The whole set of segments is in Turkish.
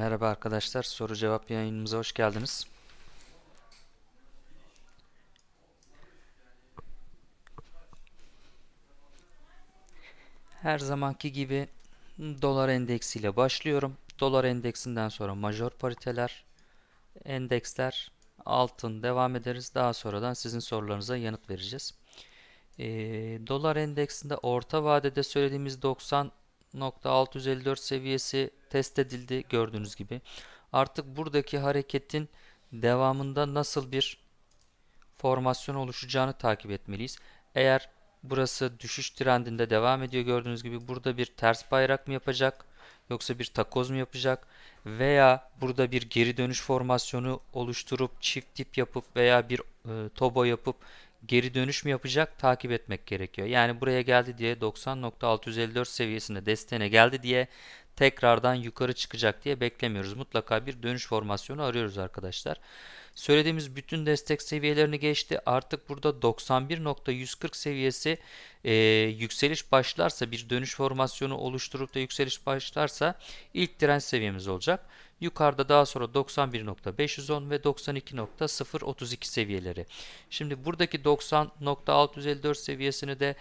Merhaba arkadaşlar, soru cevap yayınımıza hoş geldiniz. Her zamanki gibi dolar endeksiyle başlıyorum. Dolar endeksinden sonra major pariteler, endeksler, altın devam ederiz. Daha sonradan sizin sorularınıza yanıt vereceğiz. Ee, dolar endeksinde orta vadede söylediğimiz 90.654 seviyesi test edildi gördüğünüz gibi. Artık buradaki hareketin devamında nasıl bir formasyon oluşacağını takip etmeliyiz. Eğer burası düşüş trendinde devam ediyor gördüğünüz gibi burada bir ters bayrak mı yapacak yoksa bir takoz mu yapacak veya burada bir geri dönüş formasyonu oluşturup çift dip yapıp veya bir e, tobo yapıp geri dönüş mü yapacak takip etmek gerekiyor. Yani buraya geldi diye 90.654 seviyesinde desteğine geldi diye tekrardan yukarı çıkacak diye beklemiyoruz. Mutlaka bir dönüş formasyonu arıyoruz arkadaşlar. Söylediğimiz bütün destek seviyelerini geçti. Artık burada 91.140 seviyesi e, yükseliş başlarsa bir dönüş formasyonu oluşturup da yükseliş başlarsa ilk direnç seviyemiz olacak. Yukarıda daha sonra 91.510 ve 92.032 seviyeleri. Şimdi buradaki 90.654 seviyesini de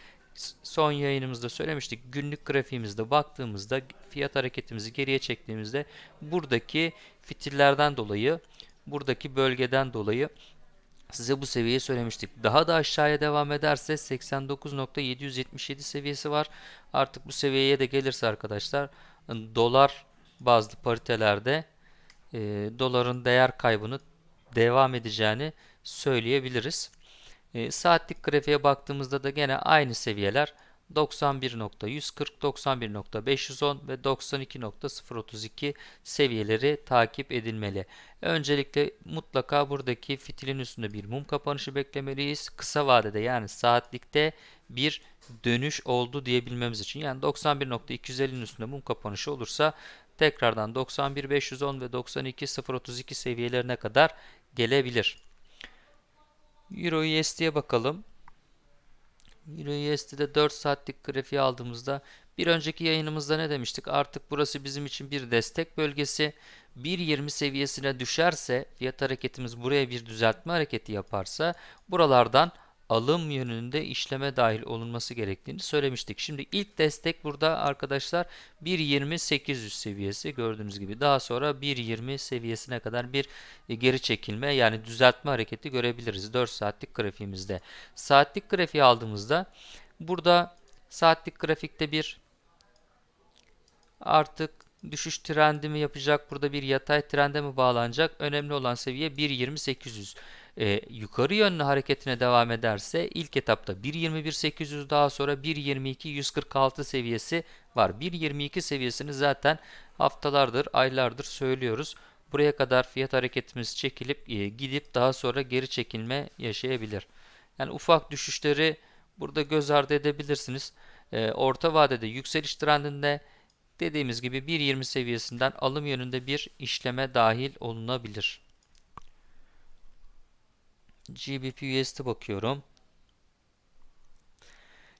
son yayınımızda söylemiştik. Günlük grafiğimizde baktığımızda fiyat hareketimizi geriye çektiğimizde buradaki fitillerden dolayı buradaki bölgeden dolayı size bu seviyeyi söylemiştik. Daha da aşağıya devam ederse 89.777 seviyesi var. Artık bu seviyeye de gelirse arkadaşlar dolar bazlı paritelerde e, doların değer kaybını devam edeceğini söyleyebiliriz. E, saatlik grafiğe baktığımızda da gene aynı seviyeler 91.140, 91.510 ve 92.032 seviyeleri takip edilmeli. Öncelikle mutlaka buradaki fitilin üstünde bir mum kapanışı beklemeliyiz. Kısa vadede yani saatlikte bir dönüş oldu diyebilmemiz için. Yani 91.250'nin üstünde mum kapanışı olursa tekrardan 91.510 ve 92.032 seviyelerine kadar gelebilir. Euro USD'ye bakalım. Euro USD'de 4 saatlik grafiği aldığımızda bir önceki yayınımızda ne demiştik? Artık burası bizim için bir destek bölgesi. 1.20 seviyesine düşerse fiyat hareketimiz buraya bir düzeltme hareketi yaparsa buralardan alım yönünde işleme dahil olunması gerektiğini söylemiştik. Şimdi ilk destek burada arkadaşlar 1.20.800 seviyesi gördüğünüz gibi. Daha sonra 1.20 seviyesine kadar bir e, geri çekilme yani düzeltme hareketi görebiliriz 4 saatlik grafiğimizde. Saatlik grafiği aldığımızda burada saatlik grafikte bir artık düşüş trendi mi yapacak? Burada bir yatay trende mi bağlanacak? Önemli olan seviye 1.20.800 e, yukarı yönlü hareketine devam ederse ilk etapta 1.21.800 daha sonra 1.22.146 seviyesi var. 1.22 seviyesini zaten haftalardır, aylardır söylüyoruz. Buraya kadar fiyat hareketimiz çekilip e, gidip daha sonra geri çekilme yaşayabilir. Yani ufak düşüşleri burada göz ardı edebilirsiniz. E, orta vadede yükseliş trendinde dediğimiz gibi 1.20 seviyesinden alım yönünde bir işleme dahil olunabilir. GBP USD bakıyorum.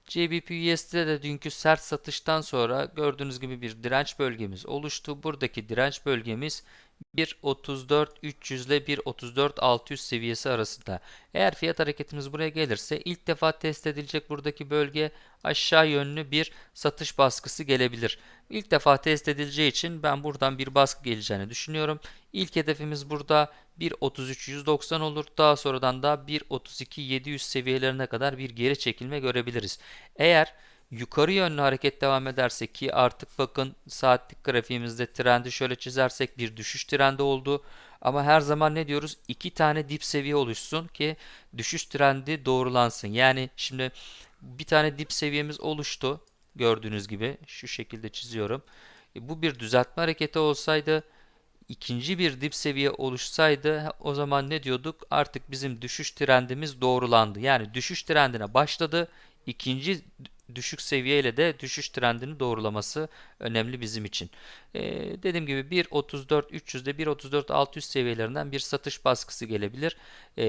GBP USD'de de dünkü sert satıştan sonra gördüğünüz gibi bir direnç bölgemiz oluştu. Buradaki direnç bölgemiz 1.34.300 ile 1.34.600 seviyesi arasında. Eğer fiyat hareketimiz buraya gelirse ilk defa test edilecek buradaki bölge aşağı yönlü bir satış baskısı gelebilir. İlk defa test edileceği için ben buradan bir baskı geleceğini düşünüyorum. İlk hedefimiz burada 1.33.190 olur. Daha sonradan da 1.32.700 seviyelerine kadar bir geri çekilme görebiliriz. Eğer yukarı yönlü hareket devam ederse ki artık bakın saatlik grafiğimizde trendi şöyle çizersek bir düşüş trendi oldu. Ama her zaman ne diyoruz? İki tane dip seviye oluşsun ki düşüş trendi doğrulansın. Yani şimdi bir tane dip seviyemiz oluştu. Gördüğünüz gibi şu şekilde çiziyorum. E, bu bir düzeltme hareketi olsaydı ikinci bir dip seviye oluşsaydı o zaman ne diyorduk? Artık bizim düşüş trendimiz doğrulandı. Yani düşüş trendine başladı. İkinci düşük seviyeyle de düşüş trendini doğrulaması önemli bizim için. Ee, dediğim gibi 1.34-300'de 1.34-600 seviyelerinden bir satış baskısı gelebilir. Ee,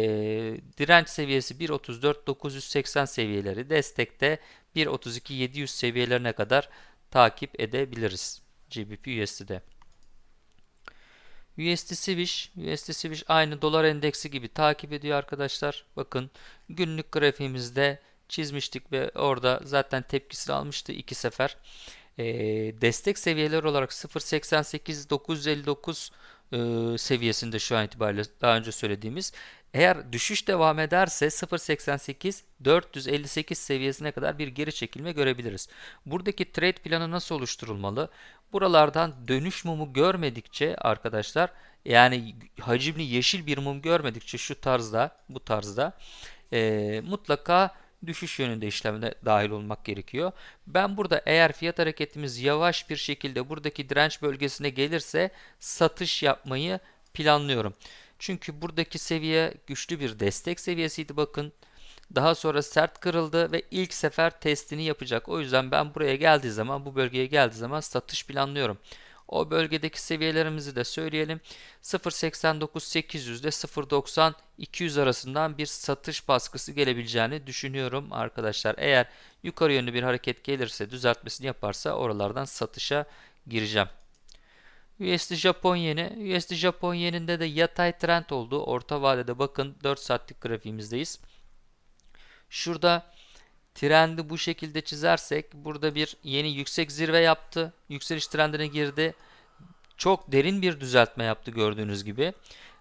direnç seviyesi 1.34-980 seviyeleri destekte 1.32-700 seviyelerine kadar takip edebiliriz GBP USD'de. USD Swish, USD Swish aynı dolar endeksi gibi takip ediyor arkadaşlar. Bakın günlük grafiğimizde çizmiştik ve orada zaten tepkisini almıştı iki sefer. Ee, destek seviyeleri olarak 0.88 959 e, seviyesinde şu an itibariyle daha önce söylediğimiz. Eğer düşüş devam ederse 0.88 458 seviyesine kadar bir geri çekilme görebiliriz. Buradaki trade planı nasıl oluşturulmalı? Buralardan dönüş mumu görmedikçe arkadaşlar yani hacimli yeşil bir mum görmedikçe şu tarzda bu tarzda e, mutlaka düşüş yönünde işlemde dahil olmak gerekiyor. Ben burada eğer fiyat hareketimiz yavaş bir şekilde buradaki direnç bölgesine gelirse satış yapmayı planlıyorum. Çünkü buradaki seviye güçlü bir destek seviyesiydi bakın. Daha sonra sert kırıldı ve ilk sefer testini yapacak. O yüzden ben buraya geldiği zaman, bu bölgeye geldiği zaman satış planlıyorum. O bölgedeki seviyelerimizi de söyleyelim. 0.89 800 ile 0.90 200 arasından bir satış baskısı gelebileceğini düşünüyorum arkadaşlar. Eğer yukarı yönlü bir hareket gelirse, düzeltmesini yaparsa oralardan satışa gireceğim. USD Japon yeni. USD Japon yeninde de yatay trend oldu. Orta vadede bakın 4 saatlik grafiğimizdeyiz. Şurada trendi bu şekilde çizersek burada bir yeni yüksek zirve yaptı. Yükseliş trendine girdi. Çok derin bir düzeltme yaptı gördüğünüz gibi.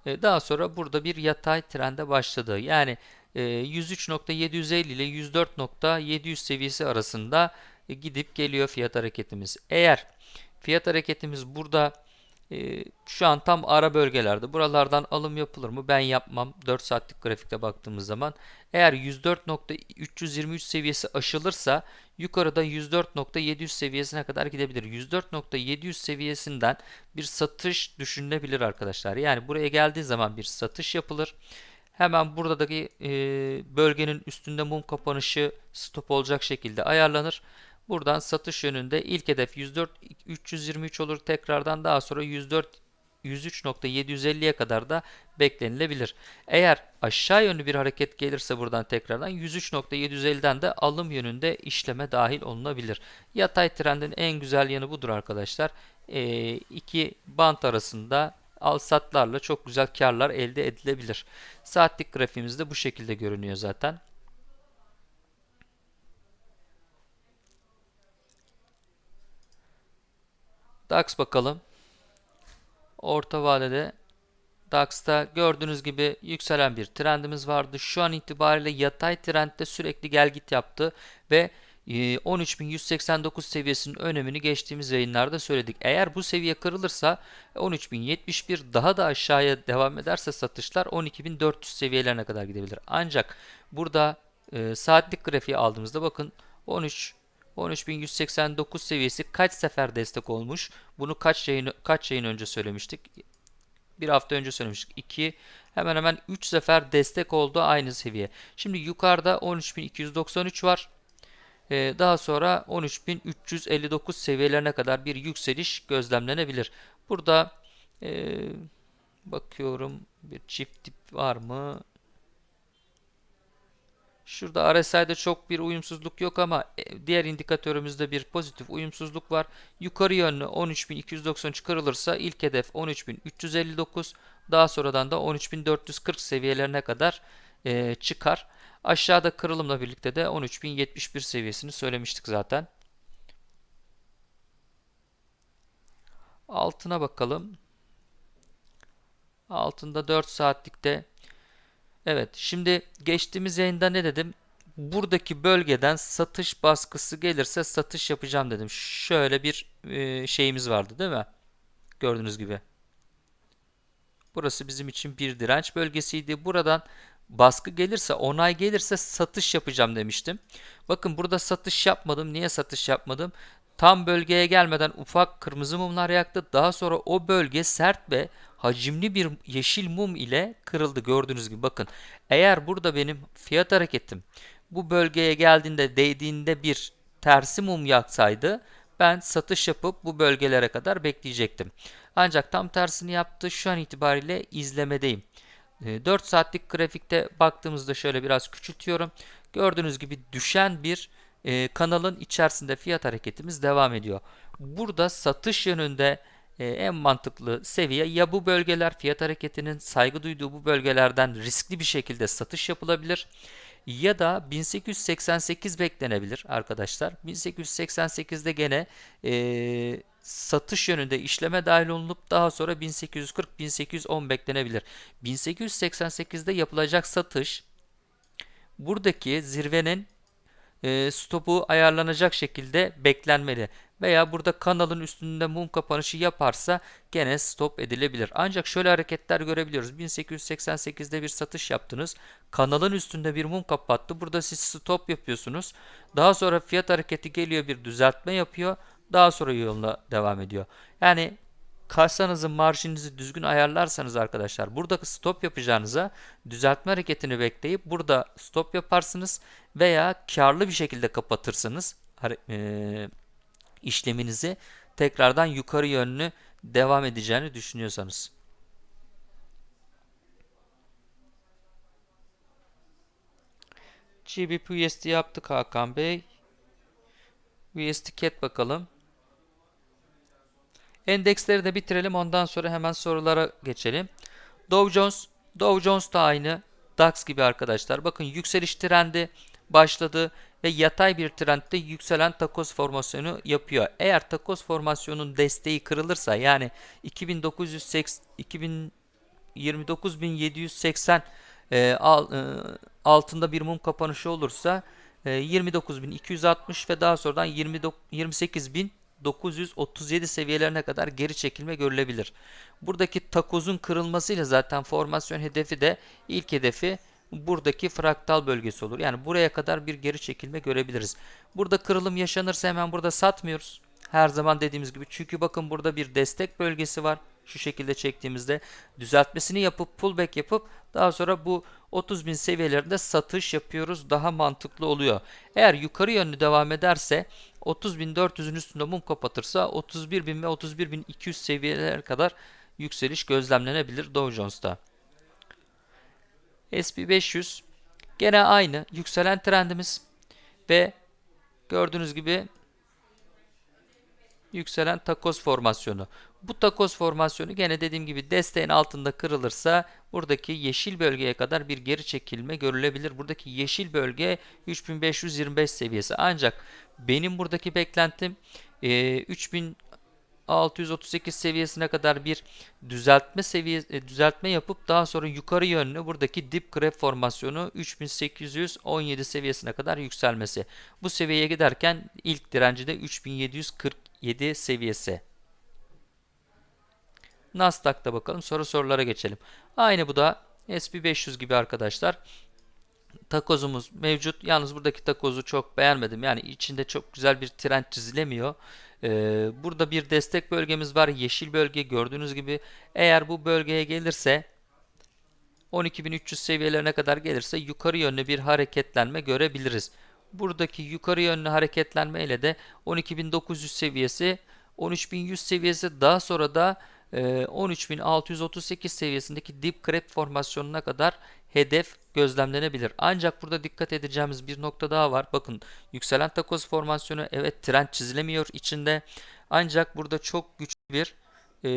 E, daha sonra burada bir yatay trende başladı. Yani 103.750 e, ile 104.700 seviyesi arasında e, gidip geliyor fiyat hareketimiz. Eğer fiyat hareketimiz burada ee, şu an tam ara bölgelerde. Buralardan alım yapılır mı? Ben yapmam. 4 saatlik grafikte baktığımız zaman. Eğer 104.323 seviyesi aşılırsa yukarıda 104.700 seviyesine kadar gidebilir. 104.700 seviyesinden bir satış düşünülebilir arkadaşlar. Yani buraya geldiği zaman bir satış yapılır. Hemen buradaki e, bölgenin üstünde mum kapanışı stop olacak şekilde ayarlanır. Buradan satış yönünde ilk hedef 104 323 olur tekrardan daha sonra 104 103.750'ye kadar da beklenilebilir. Eğer aşağı yönlü bir hareket gelirse buradan tekrardan 103.750'den de alım yönünde işleme dahil olunabilir. Yatay trendin en güzel yanı budur arkadaşlar. E, iki bant arasında al satlarla çok güzel karlar elde edilebilir. Saatlik grafiğimizde bu şekilde görünüyor zaten. DAX bakalım. Orta vadede DAX'ta gördüğünüz gibi yükselen bir trendimiz vardı. Şu an itibariyle yatay trendde sürekli gel git yaptı ve 13.189 e, seviyesinin önemini geçtiğimiz yayınlarda söyledik. Eğer bu seviye kırılırsa 13.071 daha da aşağıya devam ederse satışlar 12.400 seviyelerine kadar gidebilir. Ancak burada e, saatlik grafiği aldığımızda bakın 13 13189 seviyesi kaç sefer destek olmuş? Bunu kaç yayın kaç yayın önce söylemiştik? Bir hafta önce söylemiştik. 2 hemen hemen 3 sefer destek oldu aynı seviye. Şimdi yukarıda 13293 var. Ee, daha sonra 13359 seviyelerine kadar bir yükseliş gözlemlenebilir. Burada e, bakıyorum bir çift tip var mı? Şurada RSI'de çok bir uyumsuzluk yok ama e, diğer indikatörümüzde bir pozitif uyumsuzluk var. Yukarı yönlü 13.293 kırılırsa ilk hedef 13.359 daha sonradan da 13.440 seviyelerine kadar e, çıkar. Aşağıda kırılımla birlikte de 13.071 seviyesini söylemiştik zaten. Altına bakalım. Altında 4 saatlikte Evet, şimdi geçtiğimiz yayında ne dedim? Buradaki bölgeden satış baskısı gelirse satış yapacağım dedim. Şöyle bir e, şeyimiz vardı değil mi? Gördüğünüz gibi. Burası bizim için bir direnç bölgesiydi. Buradan baskı gelirse, onay gelirse satış yapacağım demiştim. Bakın burada satış yapmadım. Niye satış yapmadım? Tam bölgeye gelmeden ufak kırmızı mumlar yaktı. Daha sonra o bölge sert ve hacimli bir yeşil mum ile kırıldı gördüğünüz gibi. Bakın eğer burada benim fiyat hareketim bu bölgeye geldiğinde değdiğinde bir tersi mum yaksaydı ben satış yapıp bu bölgelere kadar bekleyecektim. Ancak tam tersini yaptı. Şu an itibariyle izlemedeyim. 4 ee, saatlik grafikte baktığımızda şöyle biraz küçültüyorum. Gördüğünüz gibi düşen bir e, kanalın içerisinde fiyat hareketimiz devam ediyor. Burada satış yönünde e, en mantıklı seviye ya bu bölgeler fiyat hareketinin saygı duyduğu bu bölgelerden riskli bir şekilde satış yapılabilir ya da 1888 beklenebilir arkadaşlar. 1888'de gene e, satış yönünde işleme dahil olunup daha sonra 1840-1810 beklenebilir. 1888'de yapılacak satış buradaki zirvenin e, stopu ayarlanacak şekilde beklenmeli. Veya burada kanalın üstünde mum kapanışı yaparsa gene stop edilebilir. Ancak şöyle hareketler görebiliyoruz. 1888'de bir satış yaptınız. Kanalın üstünde bir mum kapattı. Burada siz stop yapıyorsunuz. Daha sonra fiyat hareketi geliyor bir düzeltme yapıyor. Daha sonra yoluna devam ediyor. Yani kasanızı, marjinizi düzgün ayarlarsanız arkadaşlar burada stop yapacağınıza düzeltme hareketini bekleyip burada stop yaparsınız veya karlı bir şekilde kapatırsınız eee, işleminizi tekrardan yukarı yönlü devam edeceğini düşünüyorsanız. GBP USD yaptık Hakan Bey. USD CAD bakalım. Endeksleri de bitirelim. Ondan sonra hemen sorulara geçelim. Dow Jones, Dow Jones da aynı. DAX gibi arkadaşlar. Bakın yükseliş trendi başladı ve yatay bir trendde yükselen takoz formasyonu yapıyor. Eğer takoz formasyonun desteği kırılırsa yani 2980 29780 e, al, e, altında bir mum kapanışı olursa e, 29260 ve daha sonradan 28937 seviyelerine kadar geri çekilme görülebilir. Buradaki takozun kırılmasıyla zaten formasyon hedefi de ilk hedefi buradaki fraktal bölgesi olur. Yani buraya kadar bir geri çekilme görebiliriz. Burada kırılım yaşanırsa hemen burada satmıyoruz. Her zaman dediğimiz gibi. Çünkü bakın burada bir destek bölgesi var. Şu şekilde çektiğimizde düzeltmesini yapıp pullback yapıp daha sonra bu 30.000 seviyelerinde satış yapıyoruz. Daha mantıklı oluyor. Eğer yukarı yönlü devam ederse 30.400'ün üstünde mum kapatırsa 31.000 ve 31.200 seviyelere kadar yükseliş gözlemlenebilir Dow Jones'ta. SP500 gene aynı yükselen trendimiz ve gördüğünüz gibi yükselen takoz formasyonu. Bu takoz formasyonu gene dediğim gibi desteğin altında kırılırsa buradaki yeşil bölgeye kadar bir geri çekilme görülebilir. Buradaki yeşil bölge 3525 seviyesi. Ancak benim buradaki beklentim e, 3000 638 seviyesine kadar bir düzeltme seviye e, düzeltme yapıp daha sonra yukarı yönlü buradaki dip graph formasyonu 3817 seviyesine kadar yükselmesi. Bu seviyeye giderken ilk direnci de 3747 seviyesi. Nasdaq'ta bakalım. Soru sorulara geçelim. Aynı bu da SP500 gibi arkadaşlar. Takozumuz mevcut. Yalnız buradaki takozu çok beğenmedim. Yani içinde çok güzel bir trend çizilemiyor. Ee, burada bir destek bölgemiz var. Yeşil bölge gördüğünüz gibi. Eğer bu bölgeye gelirse 12.300 seviyelerine kadar gelirse yukarı yönlü bir hareketlenme görebiliriz. Buradaki yukarı yönlü hareketlenme ile de 12.900 seviyesi 13.100 seviyesi daha sonra da e, 13.638 seviyesindeki dip creep formasyonuna kadar hedef gözlemlenebilir. Ancak burada dikkat edeceğimiz bir nokta daha var. Bakın yükselen takoz formasyonu evet trend çizilemiyor içinde. Ancak burada çok güçlü bir e,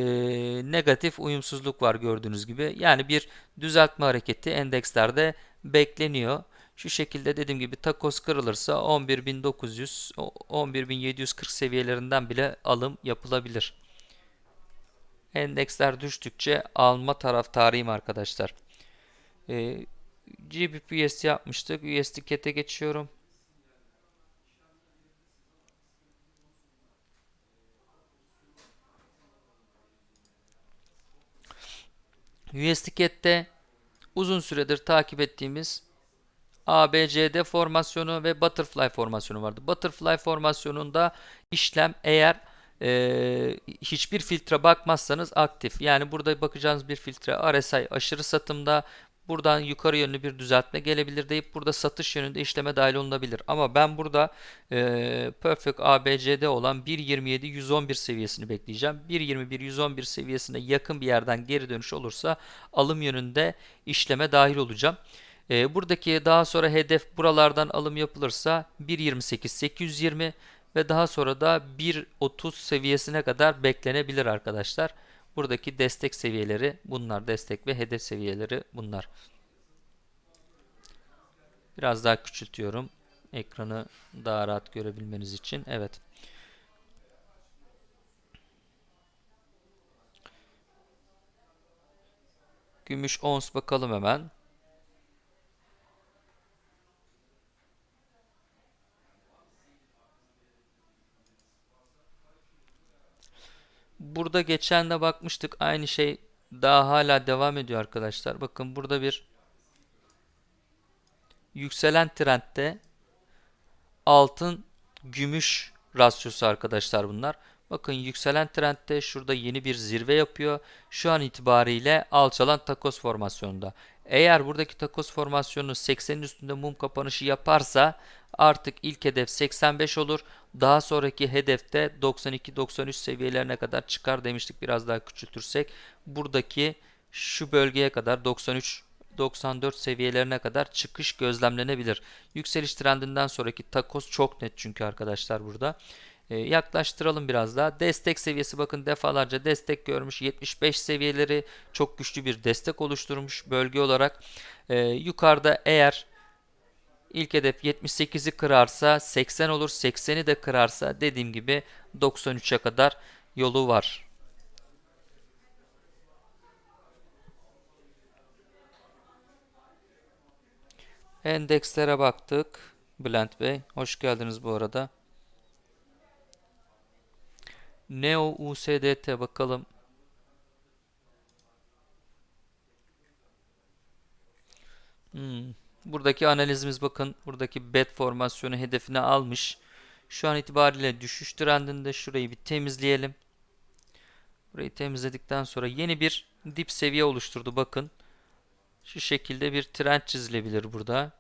negatif uyumsuzluk var gördüğünüz gibi. Yani bir düzeltme hareketi endekslerde bekleniyor. Şu şekilde dediğim gibi takoz kırılırsa 11.900 11.740 seviyelerinden bile alım yapılabilir. Endeksler düştükçe alma taraftarıyım arkadaşlar. Ee, GBP USD yapmıştık. USD CAT'e geçiyorum. USD CAT'te uzun süredir takip ettiğimiz ABCD formasyonu ve Butterfly formasyonu vardı. Butterfly formasyonunda işlem eğer e, hiçbir filtre bakmazsanız aktif. Yani burada bakacağınız bir filtre RSI aşırı satımda buradan yukarı yönlü bir düzeltme gelebilir deyip burada satış yönünde işleme dahil olunabilir. Ama ben burada e, Perfect ABCD olan 1.27-111 seviyesini bekleyeceğim. 1.21-111 seviyesine yakın bir yerden geri dönüş olursa alım yönünde işleme dahil olacağım. E, buradaki daha sonra hedef buralardan alım yapılırsa 1.28-820 ve daha sonra da 1.30 seviyesine kadar beklenebilir arkadaşlar. Buradaki destek seviyeleri bunlar. Destek ve hedef seviyeleri bunlar. Biraz daha küçültüyorum. Ekranı daha rahat görebilmeniz için. Evet. Gümüş ons bakalım hemen. Burada geçen de bakmıştık. Aynı şey daha hala devam ediyor arkadaşlar. Bakın burada bir yükselen trendde altın gümüş rasyosu arkadaşlar bunlar. Bakın yükselen trendde şurada yeni bir zirve yapıyor. Şu an itibariyle alçalan takoz formasyonunda. Eğer buradaki takoz formasyonu 80'in üstünde mum kapanışı yaparsa artık ilk hedef 85 olur. Daha sonraki hedefte 92-93 seviyelerine kadar çıkar demiştik biraz daha küçültürsek. Buradaki şu bölgeye kadar 93 94 seviyelerine kadar çıkış gözlemlenebilir. Yükseliş trendinden sonraki takoz çok net çünkü arkadaşlar burada. Ee, yaklaştıralım biraz daha. Destek seviyesi bakın defalarca destek görmüş. 75 seviyeleri çok güçlü bir destek oluşturmuş bölge olarak. Ee, yukarıda eğer ilk hedef 78'i kırarsa 80 olur. 80'i de kırarsa dediğim gibi 93'e kadar yolu var. Endekslere baktık. Bülent Bey, hoş geldiniz bu arada. Neo USDT bakalım. Hmm. Buradaki analizimiz bakın buradaki bet formasyonu hedefine almış. Şu an itibariyle düşüş trendinde şurayı bir temizleyelim. Burayı temizledikten sonra yeni bir dip seviye oluşturdu bakın. Şu şekilde bir trend çizilebilir burada.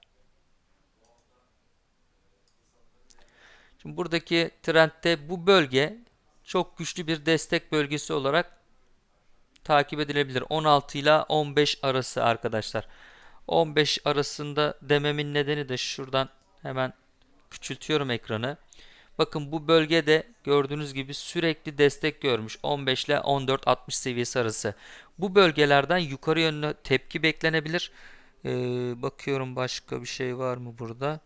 Şimdi buradaki trendde bu bölge çok güçlü bir destek bölgesi olarak takip edilebilir. 16 ile 15 arası arkadaşlar. 15 arasında dememin nedeni de şuradan hemen küçültüyorum ekranı. Bakın bu bölgede gördüğünüz gibi sürekli destek görmüş. 15 ile 14-60 seviyesi arası. Bu bölgelerden yukarı yönlü tepki beklenebilir. Ee, bakıyorum başka bir şey var mı burada?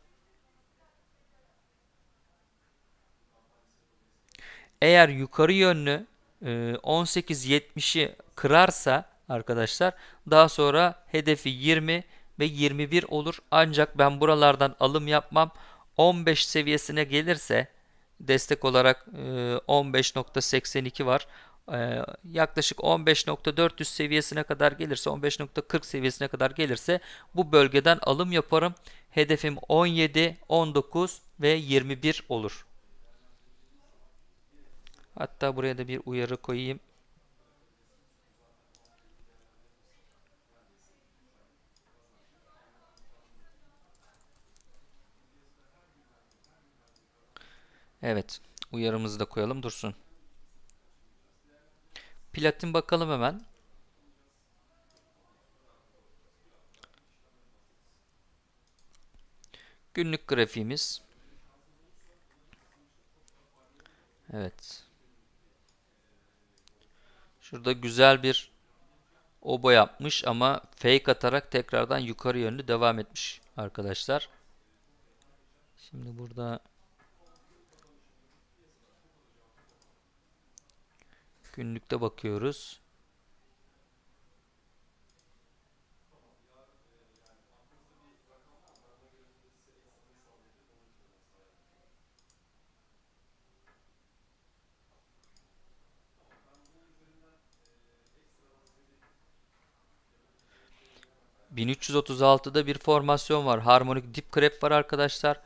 Eğer yukarı yönlü 18.70'i e, kırarsa arkadaşlar daha sonra hedefi 20 ve 21 olur. Ancak ben buralardan alım yapmam. 15 seviyesine gelirse destek olarak 15.82 e, var. E, yaklaşık 15.400 seviyesine kadar gelirse 15.40 seviyesine kadar gelirse bu bölgeden alım yaparım. Hedefim 17, 19 ve 21 olur. Hatta buraya da bir uyarı koyayım. Evet. Uyarımızı da koyalım dursun. Platin bakalım hemen. Günlük grafiğimiz. Evet. Şurada güzel bir obo yapmış ama fake atarak tekrardan yukarı yönlü devam etmiş arkadaşlar. Şimdi burada günlükte bakıyoruz. 1336'da bir formasyon var. Harmonik dip krep var arkadaşlar.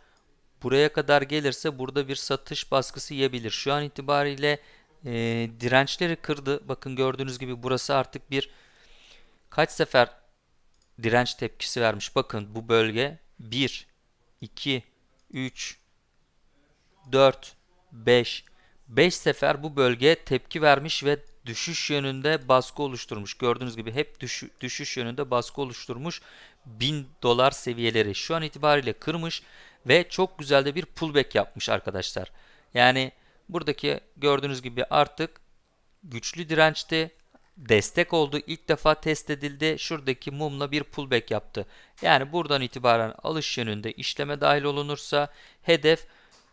Buraya kadar gelirse burada bir satış baskısı yiyebilir. Şu an itibariyle e, dirençleri kırdı. Bakın gördüğünüz gibi burası artık bir kaç sefer direnç tepkisi vermiş. Bakın bu bölge 1, 2, 3, 4, 5, 5 sefer bu bölge tepki vermiş ve düşüş yönünde baskı oluşturmuş. Gördüğünüz gibi hep düş, düşüş yönünde baskı oluşturmuş. 1000 dolar seviyeleri şu an itibariyle kırmış ve çok güzel de bir pullback yapmış arkadaşlar. Yani buradaki gördüğünüz gibi artık güçlü dirençti. Destek oldu. İlk defa test edildi. Şuradaki mumla bir pullback yaptı. Yani buradan itibaren alış yönünde işleme dahil olunursa hedef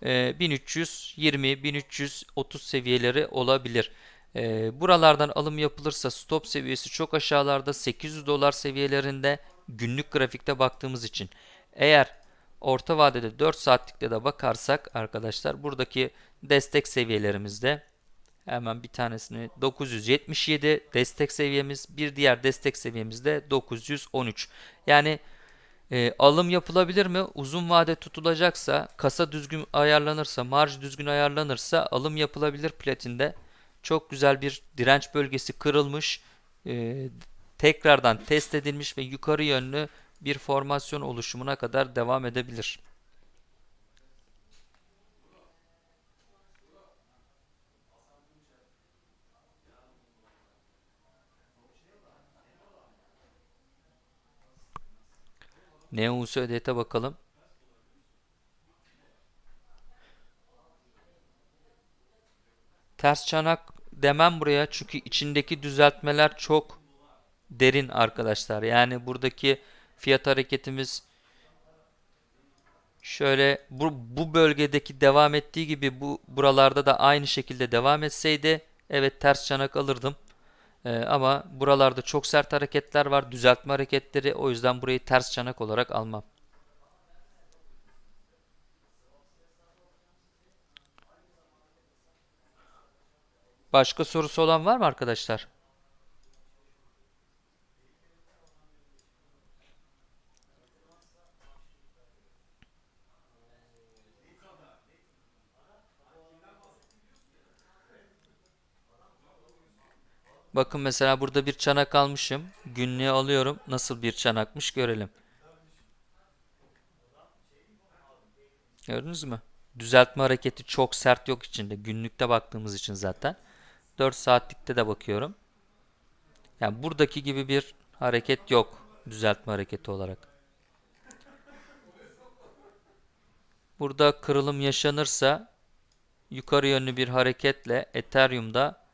e, 1320-1330 seviyeleri olabilir. E, buralardan alım yapılırsa stop seviyesi çok aşağılarda 800 dolar seviyelerinde günlük grafikte baktığımız için. Eğer orta vadede 4 saatlikte de bakarsak arkadaşlar buradaki destek seviyelerimizde hemen bir tanesini 977 destek seviyemiz bir diğer destek seviyemiz de 913. Yani e, alım yapılabilir mi? Uzun vade tutulacaksa, kasa düzgün ayarlanırsa, marj düzgün ayarlanırsa alım yapılabilir platinde. Çok güzel bir direnç bölgesi kırılmış, e, tekrardan test edilmiş ve yukarı yönlü bir formasyon oluşumuna kadar devam edebilir. Neus ödete bakalım. Ters çanak demem buraya çünkü içindeki düzeltmeler çok derin arkadaşlar. Yani buradaki fiyat hareketimiz şöyle bu, bu bölgedeki devam ettiği gibi bu buralarda da aynı şekilde devam etseydi evet ters çanak alırdım. Ee, ama buralarda çok sert hareketler var, düzeltme hareketleri. O yüzden burayı ters çanak olarak almam. Başka sorusu olan var mı arkadaşlar? Bakın mesela burada bir çanak almışım. Günlüğe alıyorum. Nasıl bir çanakmış görelim. Gördünüz mü? Düzeltme hareketi çok sert yok içinde. Günlükte baktığımız için zaten. 4 saatlikte de bakıyorum. Yani buradaki gibi bir hareket yok. Düzeltme hareketi olarak. Burada kırılım yaşanırsa yukarı yönlü bir hareketle Ethereum'da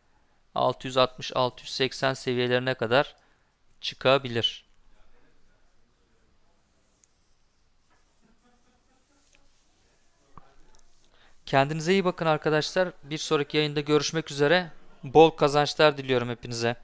660-680 seviyelerine kadar çıkabilir. Kendinize iyi bakın arkadaşlar. Bir sonraki yayında görüşmek üzere. Bol kazançlar diliyorum hepinize.